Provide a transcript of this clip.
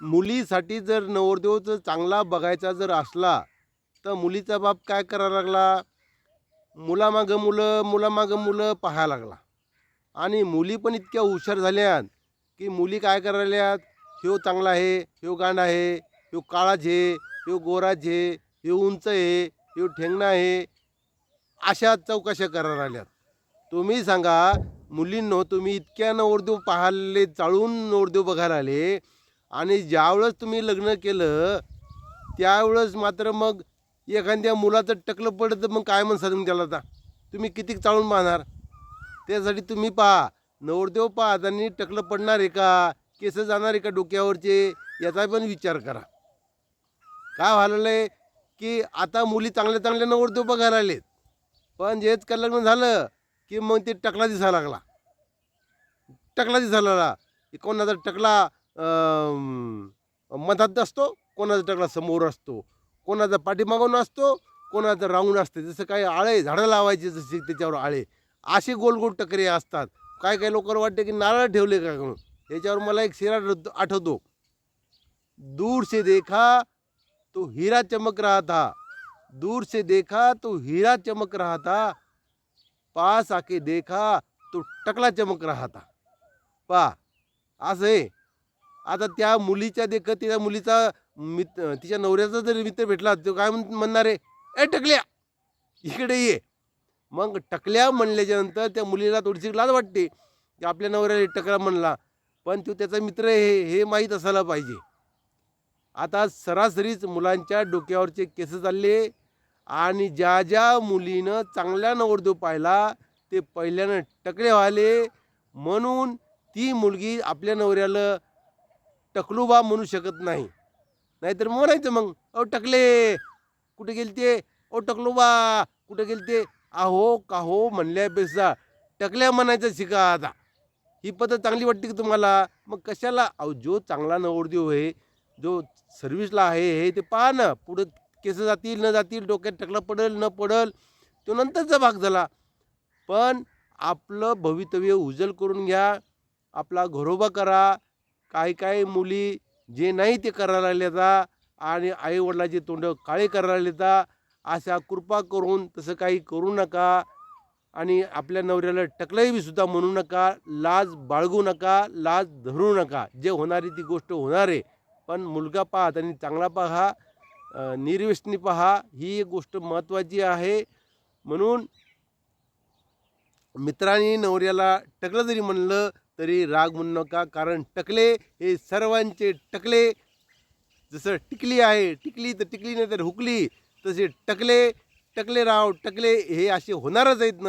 मुलीसाठी जर नवरदेव जर चांगला बघायचा जर असला तर मुलीचा बाप काय करायला लागला? मुलामागं मुलं मुलामागं मुलं पाहायला लागला. आणि मुली पण इतक्या हुशार झाल्यात की मुली काय करायल्यात ह्यो चांगला आहे ह्यो गांड आहे ह्यो काळा आहे ह्यो गोरा आहे ह्यो उंच आहे ह्यो ठेंगणा आहे. अशा चौकशा करायला आल्यात तुम्ही सांगा मुलींनो तुम्ही इतक्या नवरदेव पाहायला चाळून नवरदेव बघायला आले आणि ज्यावेळेस तुम्ही लग्न केलं त्यावेळेस मात्र मग एखाद्या मुलाचं टकलं पडलं तर मग काय म्हणसा तुम्ही त्याला आता? तुम्ही किती चाळून पाहणार? त्यासाठी तुम्ही पहा नवरदेव पाहताना टकलं पडणार आहे का? केस जाणार आहे का डोक्यावरचे? याचा पण विचार करा. काय व्हायला आहे की आता मुली चांगल्या चांगल्या नवरदेव बघायला आलेत पण जेच का लग्न झालं की मग ते टकला दिसायला लागला? टकला दिसायला लागला. कोणाचा टकला मधात असतो कोणाचा टकला समोर असतो कोणाचा पाठीमागून असतो कोणाचं राऊंड असते. जसं काही आळे झाडं लावायचे जसे त्याच्यावर आळे. असे गोल गोल टकरे असतात. काय काय लोकांना वाटते की नारळ ठेवले का म्हणून याच्यावर मला एक शिरा आठवतो- दूर से देखा तो हिरा चमक रहा था दूर से देखा तो हिरा चमक रहा था पास आके देखा तो टकला चमक रहा था पा असं आहे. आता त्या मुलीच्या देखत तिच्या मुलीचा मित्र तिच्या नवऱ्याचा जर मित्र भेटला तो काय म्हण म्हणणार आहे ए टकल्या इकडे ये. मग टकल्या म्हणल्याच्या नंतर त्या मुलीला थोडीशी लाज वाटते. की आपल्या नवऱ्याला टकला म्हणला पण तो त्याचा मित्र हे हे माहीत असायला पाहिजे. आता सरासरीच मुलांच्या डोक्यावरचे केस चालले आणि ज्या ज्या मुलीनं चांगल्या नवरदेव पाहिला ते पहिल्यानं टकले व्हाले म्हणून ती मुलगी आपल्या नवऱ्याला टकलूबा म्हणू शकत नाही. नाहीतर म्हणायचं मग अहो टकले. कुठे गेलते? ओ टकलूबा कुठे गेलते? आहो काहो म्हणल्यापेक्षा टकल्या म्हणायचं शिका आता. ही पद्धत चांगली वाटते की तुम्हाला? मग कशाला? अहो जो चांगला नवरदेव आहे जो सर्व्हिसला आहे हे ते पहा ना पुढं केस जातील न जातील डोक्यात टकला पडेल न पडेल तो नंतरचा भाग झाला. पण आपलं भवितव्य उजल करून घ्या आपला घरोबा करा काही काही मुली जे नाही ते करायला लागल्याचा आणि आईवडिलाचे तोंड काळे करायला लागलेता अशा कृपा करून तसं काही करू नका आणि आपल्या नवऱ्याला टकलंही सुद्धा म्हणू नका लाज बाळगू नका लाज धरू नका. जे होणारी ती गोष्ट होणार आहे. पण मुलगा पाहत आणि चांगला पहा निर्व्यसनी पहा ही एक गोष्ट महत्त्वाची आहे. म्हणून मित्रांनी नवऱ्याला टकलं जरी म्हणलं तरी राग म्हणू नका कारण टकले हे सर्वांचे टकले. जसं टिकली आहे टिकली तर टिकली नाही तर हुकली. तसे टकले टकले राव टकले हे असे होणारच आहेत ना.